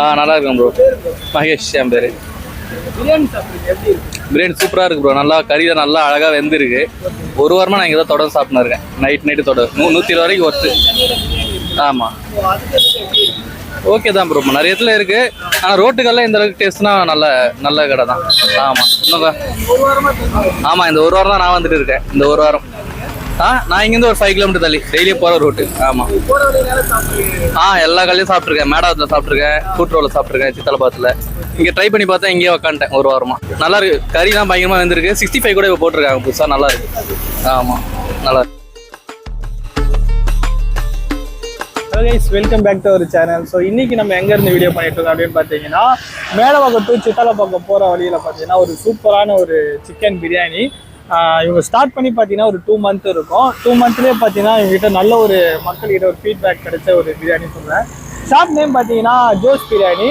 ஆ நல்லா இருக்கும் ப்ரோ மகேஷ் என் பேர். பிரியாணி சூப்பராக இருக்கு ப்ரோ நல்லா கறியில் நல்லா அழகாக வெந்திருக்கு. ஒரு வாரமாக நான் இங்கே தான் தொடர்ந்து சாப்பிட்னு இருக்கேன். நைட் நைட்டு தொடர். நூ நூற்றி இருபது வரைக்கும் ஒர்த்து ஆமாம் ஓகே தான் ப்ரோ நிறைய இடத்துல இருக்கு. ஆனால் ரோட்டுக்கெல்லாம் இந்த அளவுக்கு டேஸ்ட்னா நல்ல நல்ல கடை தான் ஆமாம் இன்னும் ஆமாம் இந்த ஒரு வாரம் தான் நான் வந்துட்டு இருக்கேன். இந்த ஒரு வாரம். ஆ நான் இங்கேருந்து ஒரு ஃபைவ் கிலோமீட்டர் தள்ளி டெய்லியும் போகிற ரூட்டு ஆமாம் ஆ எல்லா கல்லையும் சாப்பிட்ருக்கேன் மேடாவத்தில் சாப்பிட்ருக்கேன் கூட்டுரோவில் சாப்பிட்ருக்கேன் சித்தலபாத்தில். இங்கே ட்ரை பண்ணி பார்த்தா இங்கேயே உக்காந்துட்டேன் ஒரு வாரமா. நல்லா இருக்கு. கறிலாம் பயங்கரமாக வந்திருக்கு. சிக்ஸ்டி ஃபைவ் கூட இப்போ போட்டிருக்காங்க புதுசாக நல்லா இருக்கு. ஆமாம் நல்லா இருக்கு. Guys welcome back to our channel so இன்றைக்கி நம்ம எங்கேருந்து வீடியோ பண்ணிட்டு இருக்கோம் அப்படின்னு பார்த்தீங்கன்னா மேலவாக்கம் டு சித்தாலப்பாக்கம் போகிற வழியில் பார்த்தீங்கன்னா ஒரு சூப்பரான ஒரு சிக்கன் பிரியாணி. இவங்க ஸ்டார்ட் பண்ணி பார்த்தீங்கன்னா ஒரு டூ மந்த் இருக்கும். டூ மந்த்லேயே பார்த்தீங்கன்னா இவங்ககிட்ட நல்ல ஒரு மக்கள்கிட்ட ஒரு ஃபீட்பேக் கிடைச்ச ஒரு பிரியாணி சொல்கிறேன் ஷாப் நேம் பார்த்தீங்கன்னா ஜோஸ் பிரியாணி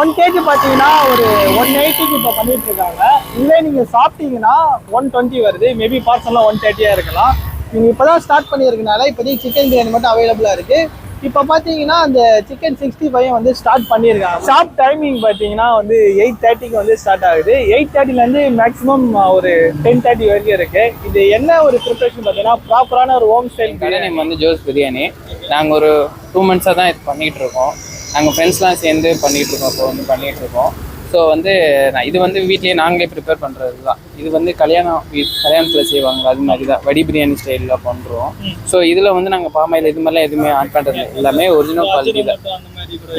ஒன் கேஜி பார்த்தீங்கன்னா ஒரு ஒன் எயிட்டிக்கு இப்போ பண்ணிகிட்ருக்காங்க இருக்காங்க. நீங்கள் சாப்பிட்டீங்கன்னா ஒன் டுவெண்ட்டி வருது. மேபி பார்சல்லாம் ஒன் தேர்ட்டியாக இருக்கலாம். நீங்கள் இப்போ தான் ஸ்டார்ட் பண்ணியிருக்கனால இப்போதைக்கு சிக்கன் பிரியாணி மட்டும் அவைலபிளாக இருக்குது இப்போ பார்த்தீங்கன்னா அந்த சிக்கன் சிக்ஸ்டி ஃபைவ் வந்து ஸ்டார்ட் பண்ணியிருக்காங்க. ஷாப் டைமிங் பார்த்தீங்கன்னா வந்து எயிட் தேர்ட்டிக்கு வந்து ஸ்டார்ட் ஆகுது. எயிட் தேர்ட்டிலேருந்து மேக்ஸிமம் ஒரு டென் தேர்ட்டி வரைக்கும் இருக்குது இது என்ன ஒரு ப்ரிப்பரேஷன் பார்த்தீங்கன்னா ப்ராப்பரான ஒரு ஹோம் ஸ்டைல் கடை நேம் வந்து ஜோஸ் பிரியாணி. நாங்கள் ஒரு டூ மந்த்ஸாக தான் இது பண்ணிகிட்டு இருக்கோம். நாங்கள் ஃப்ரெண்ட்ஸ்லாம் சேர்ந்து பண்ணிகிட்டு இருக்கோம் இப்போ வந்து பண்ணிகிட்டு இருக்கோம். ஸோ வந்து நான் இது வந்து வீட்லேயே நாங்களே ப்ரிப்பேர் பண்ணுறது தான் இது வந்து கல்யாணம் கல்யாணத்தில் செய்வாங்க. அது மாதிரி தான் வடி பிரியாணி ஸ்டைலில் பண்ணுறோம் ஸோ இதில் வந்து நாங்கள் பாமாயில் இது மாதிரிலாம் எதுவுமே ஆட் பண்ணுறது. எல்லாமே ஒரிஜினல் குவாலிட்டி தான்.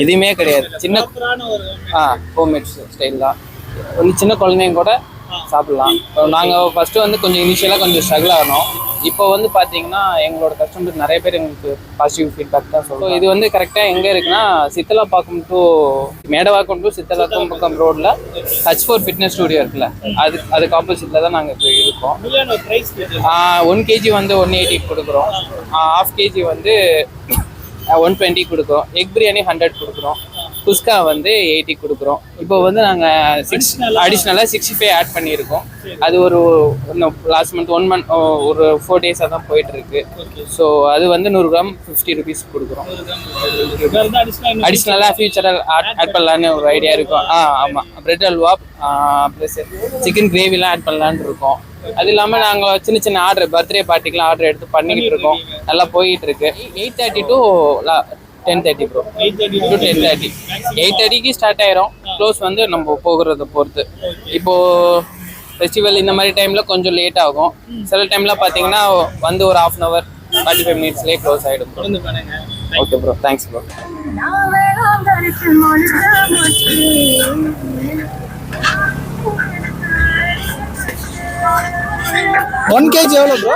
எதுவுமே கிடையாது. சின்ன ஆ ஹோம்மேட் ஸ்டைல் தான். வந்து சின்ன குழந்தைங்க கூட சாப்பிட்லாம். நாங்கள் ஃபஸ்ட்டு வந்து கொஞ்சம் இனிஷியலாக கொஞ்சம் ஸ்ட்ரகிள் ஆனோம். இப்போ வந்து பார்த்தீங்கன்னா எங்களோட கஸ்டமர் நிறைய பேர் எங்களுக்கு பாசிட்டிவ் ஃபீட்பேக் தான் சொல்லுவோம் இது வந்து கரெக்டாக எங்கே இருக்குன்னா சித்தலாப்பாக்கம் டு மேடவாக்கம் டு சித்தலாக்கம் ரோட்டில் ஹச் ஃபோர் ஃபிட்னஸ் ஸ்டுடியோ இருக்குல்ல. அது அதுக்கு ஆப்போசிட்டில் தான் நாங்கள் இப்போ இருக்கோம். ஒன் கேஜி வந்து ஒன் எயிட்டி கொடுக்குறோம். ஹாஃப் கேஜி வந்து ஒன் டுவெண்ட்டி கொடுக்குறோம். எக் பிரியாணி ஹண்ட்ரட் கொடுக்குறோம். குஸ்கா வந்து எயிட்டி கொடுக்குறோம். இப்போ வந்து நாங்கள் சிக்ஸ் அடிஷ்னலாக சிக்ஸ்டி ஃபைவ் ஆட் பண்ணியிருக்கோம். அது ஒரு லாஸ்ட் மந்த் ஒன் மந்த் ஒரு ஃபோர் டேஸாக தான் போயிட்டு இருக்கு ஸோ அது வந்து நூறு கிராம் ஃபிஃப்டி ருபீஸ் கொடுக்குறோம். அடிஷ்னலாக ஃபியூச்சரில் ஆட் ஆட் பண்ணலான்னு ஒரு ஐடியா இருக்கும். ஆ ஆமாம் பிரெட் அல்வா ப்ளஸ் சிக்கன் கிரேவிலாம் ஆட் பண்ணலான்னு இருக்கோம். அது இல்லாமல் நாங்கள் சின்ன சின்ன ஆர்டர் பர்த்டே பார்ட்டிக்கெலாம் ஆர்டர் எடுத்து பண்ணிக்கிட்டு இருக்கோம். நல்லா போயிட்டு இருக்கு. Eight thirty to ten thirty bro to ten thirty eight தேர்ட்டிக்கு ஸ்டார்ட் ஆயிரும். க்ளோஸ் வந்து நம்ம போகிறத பொறுத்து. இப்போது ஃபெஸ்டிவல் இந்த மாதிரி டைமில் கொஞ்சம் லேட் ஆகும். சில டைமில் பார்த்தீங்கன்னா வந்து ஒரு half an hour forty five மினிட்ஸ்லேயே close ஆகிடும் okay bro thanks bro one KG எவ்வளோ ப்ரோ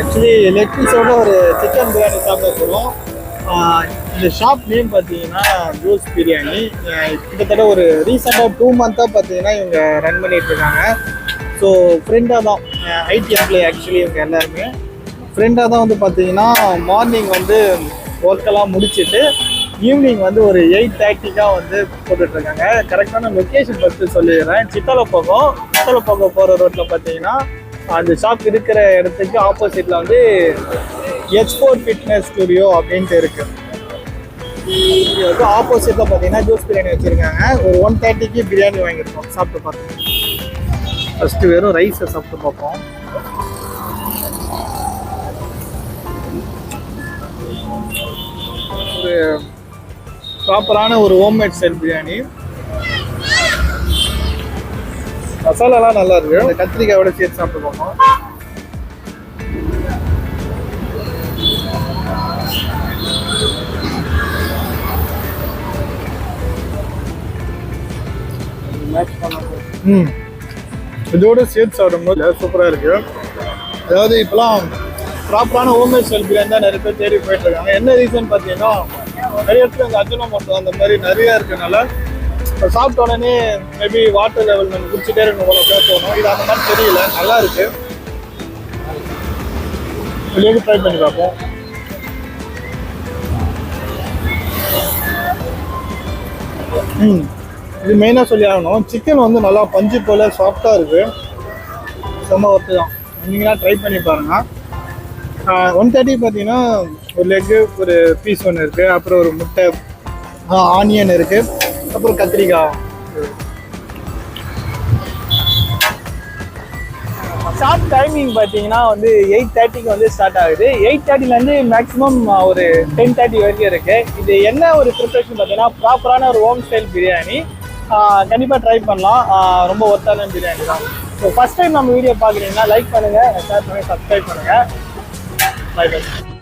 ஆக்சுவலி லெக் பீஸோட ஒரு சிக்கன் பிரியாணி சாப்பிட போகிறோம் இந்த ஷாப் நேம் பார்த்தீங்கன்னா ஜூஸ் பிரியாணி கிட்டத்தட்ட ஒரு ரீசெண்டாக டூ மந்த்தாக பார்த்தீங்கன்னா இவங்க ரன் பண்ணிட்டு இருக்காங்க. ஸோ ஃப்ரெண்டாக தான். ஐடி எம்ப்ளாய் ஆக்சுவலி இவங்க எல்லாருமே. ஃப்ரெண்டாக தான் வந்து பார்த்தீங்கன்னா மார்னிங் வந்து ஒர்க்கெல்லாம் முடிச்சுட்டு ஈவினிங் வந்து ஒரு எயிட் தேர்ட்டிக்காக வந்து போட்டுட்ருக்காங்க கரெக்டான லொக்கேஷன் ஃபஸ்ட்டு சொல்லிடுறேன். சித்தலப்போகம். சித்தலப்போகம் போகிற ரோட்டில் பார்த்தீங்கன்னா அந்த ஷாப் இருக்கிற இடத்துக்கு ஆப்போசிட்டில் வந்து எக்ஸ்போர்ட் ஃபிட்னஸ் ஸ்டுடியோ அப்படின்ட்டு இருக்கு. இது வந்து ஆப்போசிட்டில் பார்த்தீங்கன்னா ஜூஸ் பிரியாணி வச்சுருக்காங்க. ஒரு ஒன் தேர்ட்டிக்கு பிரியாணி வாங்கியிருக்கோம். சாப்பிட்டு பார்த்தோம் ஃபஸ்ட்டு வெறும் ரைஸை சாப்பிட்டு பார்ப்போம். ஒரு ப்ராப்பரான ஒரு ஹோம்மேட் ஸ்டைல் பிரியாணி. மசாலாலாம் நல்லா இருக்கு. இந்த கத்திரிக்காயோட சேர்த்து சாப்பிட்டுக்கோங்க. ம். இதோட சேர்த்து சாப்பிடும்போது சூப்பராக இருக்கு. அதாவது இப்போலாம் ப்ராப்பரான ஹோம்மேட் ஸ்டைல் பிரியாணி தான் நிறைய பேர் தேடி போயிட்டு இருக்காங்க. என்ன ரீசன் பார்த்தீங்கன்னா நிறைய இடத்துல இந்த அஜினோ மோட்டோ அந்த மாதிரி நிறைய இருக்கனால சாப்பிட்ட உடனே மேபி வாட்டர் லெவல் நம்ம குடிச்சிட்டே இருக்கணும் போல அப்படியே தோணும் இது அந்த மாதிரி தெரியல. நல்லா இருக்கு. வெளியே ட்ரை பண்ணி பார்ப்போம். ம். இது மெயினாக சொல்லி ஆகணும். சிக்கன் வந்து நல்லா பஞ்சு போல் சாஃப்டாக இருக்குது செம்ம ஒர்த்து தான். நீங்களாம் ட்ரை பண்ணி பாருங்கள் ஒன் தேர்ட்டி பார்த்தீங்கன்னா ஒரு லெக்கு ஒரு பீஸ் ஒன்று இருக்குது அப்புறம் ஒரு முட்டை ஆனியன் இருக்குது அப்புறம் கத்திரிக்காய் ஷார்ட் டைமிங் பார்த்தீங்கன்னா வந்து எயிட் தேர்ட்டிக்கு வந்து ஸ்டார்ட் ஆகுது. எயிட் தேர்ட்டிலேருந்து மேக்ஸிமம் ஒரு டென் தேர்ட்டி வரைக்கும் இருக்குது இது என்ன ஒரு ப்ரிப்பரேஷன் பார்த்தீங்கன்னா ப்ராப்பரான ஒரு ஹோம் ஸ்டைல் பிரியாணி கண்டிப்பாக ட்ரை பண்ணலாம். ரொம்ப ஒர்த்தான பிரியாணி தான். ஸோ ஃபஸ்ட் டைம் நம்ம வீடியோ பார்க்குறீங்கன்னா லைக் பண்ணுங்கள் ஷேர் பண்ணுங்கள் சப்ஸ்கிரைப் பண்ணுங்கள் பை பை